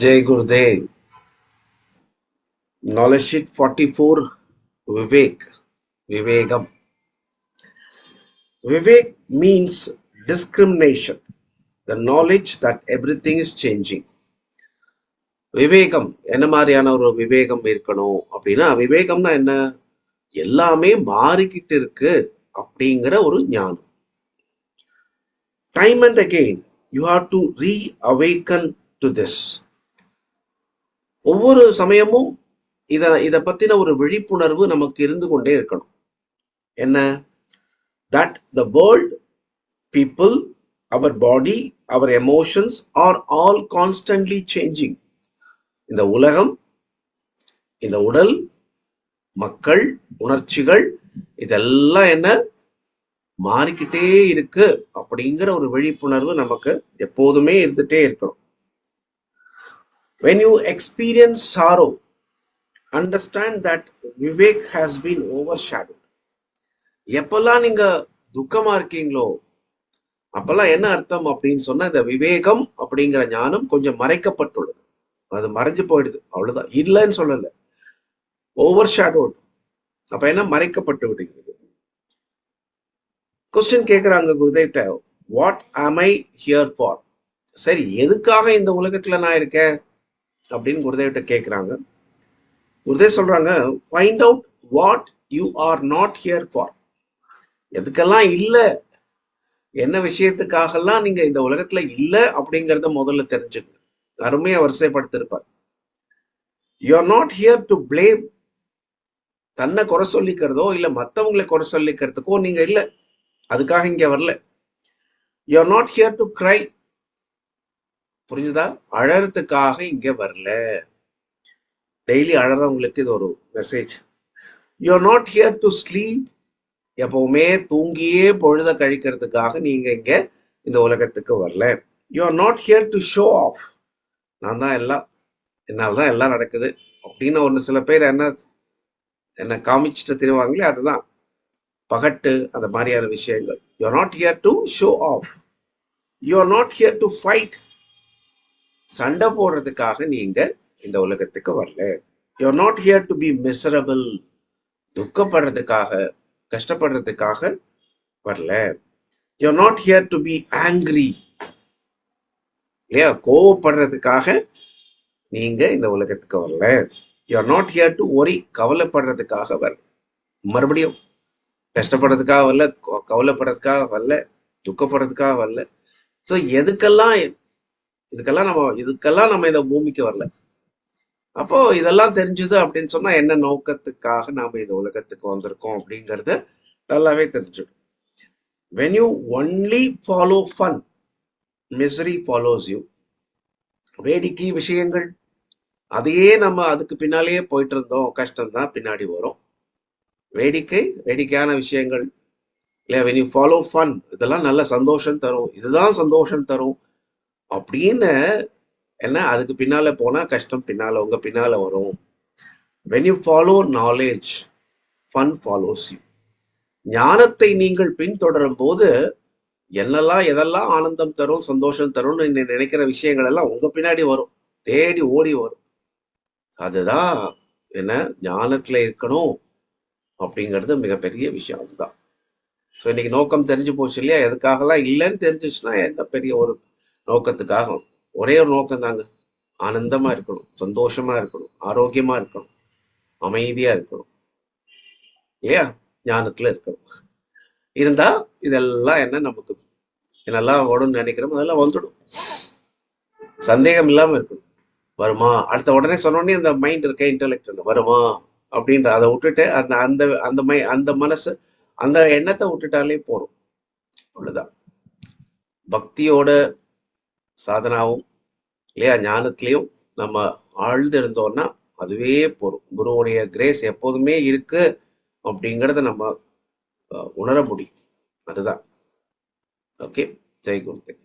Jai Gurudev. Knowledge sheet 44 Vivek. Vivegam. Vivek means discrimination, the knowledge that everything is changing. விவேகம் என்ன மாதிரியான ஒரு விவேகம் இருக்கணும் அப்படின்னா விவேகம்னா என்ன எல்லாமே மாறிக்கிட்டு இருக்கு அப்படிங்கிற ஒரு ஞானம் time and again you have to reawaken to this ஒவ்வொரு சமயமும் இத இதை பத்தின ஒரு விழிப்புணர்வு நமக்கு இருந்து கொண்டே இருக்கணும். என்ன? That the world people our body our emotions are all constantly changing இந்த உலகம் இந்த உடல் மக்கள் உணர்ச்சிகள் இதெல்லாம் என்ன? மாறிக்கிட்டே இருக்கு. அப்படிங்கிற ஒரு விழிப்புணர்வு நமக்கு எப்போதுமே இருந்துட்டே இருக்கணும். When you experience sorrow understand that Vivek has been overshadowed. எப்பெல்லாம் நீங்க துக்கமா இருக்கீங்களோ அப்பெல்லாம் என்ன அர்த்தம் அப்படின்னு சொன்னா இந்த விவேகம் அப்படிங்கிற ஞானம் கொஞ்சம் மறைக்கப்பட்டுள்ளது. அது மறைஞ்சு போயிடுது. அவ்வளவுதான். இல்லைன்னு சொல்லல. ஓவர் ஷேடோட் அப்ப என்ன? மறைக்கப்பட்டு விடுகிறது. கொஸ்டின் கேட்கிறாங்க குருதேவ்ட வாட் ஆம் ஐ ஹியர் ஃபார் சரி எதுக்காக இந்த உலகத்துல நான் இருக்கேன்? அப்படின்னு குருதேவிட்ட கேட்குறாங்க குருதேவ் சொல்றாங்க find out what you are not here for எதுக்கெல்லாம் இல்லை? என்ன விஷயத்துக்காகலாம் நீங்க இந்த உலகத்துல இல்லை அப்படிங்கிறத முதல்ல தெரிஞ்சுக்கங்க. அருமையா வரிசைப்படுத்திருப்பார். You are not here to blame தன்னை குறை சொல்லிக்கிறதோ இல்லை மற்றவங்களை குறை சொல்லிக்கிறதுக்கோ நீங்க இல்லை. அதுக்காக இங்க வரல. You are not here to cry புரிஞ்சுதா? அழறதுக்காக இங்க வரல. டெய்லி அழறவங்களுக்கு இது ஒரு message you are not here to sleep எப்பவுமே தூங்கியே பொழுத கழிக்கிறதுக்காக நீங்க இங்க இந்த உலகத்துக்கு வரல. You are not here to show off நான் தான் எல்லாம் என்னால் தான் எல்லாம் நடக்குது. அப்படின்னு ஒன்று சில பேர் என்ன என்ன காமிச்சிட்டு திருவாங்களே அதுதான். பகட்டு அந்த மாதிரியான விஷயங்கள். You are not here to show off you are not here to fight சண்டை போடுறதுக்காக நீங்க இந்த உலகத்துக்கு வரல. You are not here to be miserable துக்கப்படுறதுக்காக கஷ்டப்படுறதுக்காக வரல. You are not here to be angry இல்லையா? கோவப்படுறதுக்காக நீங்க இந்த உலகத்துக்கு வரல. You are not here to worry கவலைப்படுறதுக்காக வரல. மறுபடியும் கஷ்டப்படுறதுக்காக வரல கவலைப்படுறதுக்காக வரல துக்கப்படுறதுக்காக வரல. ஸோ எதுக்கெல்லாம் இதுக்கெல்லாம் நம்ம இதுக்கெல்லாம் நம்ம இந்த பூமிக்கு வரல. அப்போ இதெல்லாம் தெரிஞ்சுது அப்படின்னு சொன்னா என்ன நோக்கத்துக்காக நாம இந்த உலகத்துக்கு வந்திருக்கோம் அப்படிங்கறத நல்லாவே தெரிஞ்சிடும் when you only follow fun misery follows you வேடிக்கை விஷயங்கள் அதையே நம்ம அதுக்கு பின்னாலேயே போயிட்டு இருந்தோம் கஷ்டம் தான் பின்னாடி வரும். வேடிக்கை வேடிக்கையான விஷயங்கள் இல்லையா? வென் யூ ஃபாலோ ஃபன் இதெல்லாம் நல்ல சந்தோஷம் தரும். இதுதான் சந்தோஷம் தரும். அப்படின்னு என்ன அதுக்கு பின்னால போனா கஷ்டம் பின்னால உங்க பின்னால வரும். When you follow knowledge fun follows you ஞானத்தை நீங்கள் பின்தொடரும் போது என்னெல்லாம் எதெல்லாம் ஆனந்தம் தரும் சந்தோஷம் தரும்னு நீ நினைக்கிற விஷயங்கள் எல்லாம் உங்க பின்னாடி வரும். தேடி ஓடி வரும். அதுதான் என்ன ஞானத்துல இருக்கணும் அப்படிங்கிறது மிகப்பெரிய விஷயம் தான் ஸோ இன்னைக்கு நோக்கம் தெரிஞ்சு போச்சு இல்லையா? எதுக்காகலாம் இல்லைன்னு தெரிஞ்சிச்சுன்னா என்ன பெரிய ஒரு நோக்கத்துக்காக ஒரே ஒரு நோக்கம் தாங்க ஆனந்தமா இருக்கணும் சந்தோஷமா இருக்கணும் ஆரோக்கியமா இருக்கணும் அமைதியா இருக்கணும். இல்லையா? ஞானத்துல இருக்கணும். இருந்தா இதெல்லாம் என்ன நமக்கு? என்னெல்லாம் வரும்னு நினைக்கிறோமோ அதெல்லாம் வந்துடும். சந்தேகம் இல்லாம இருக்கணும். வருமா? அடுத்த உடனே சொன்னோடனே அந்த மைண்ட் இருக்க இன்டெலெக்ட் வருமா? அப்படின்ற அதை விட்டுட்டு அந்த அந்த அந்த மை அந்த மனசு அந்த எண்ணத்தை விட்டுட்டாலே போறோம் அவ்வளவுதான். பக்தியோட சாதனாவும் இல்லையா ஞானத்திலையும் நம்ம ஆழ்ந்து இருந்தோம்னா அதுவே போறோம் குருவுடைய கிரேஸ் எப்போதுமே இருக்கு அப்படிங்கிறத நம்ம உணர முடியும் அதுதான். ஓகே ஜெய் குருதேவ்.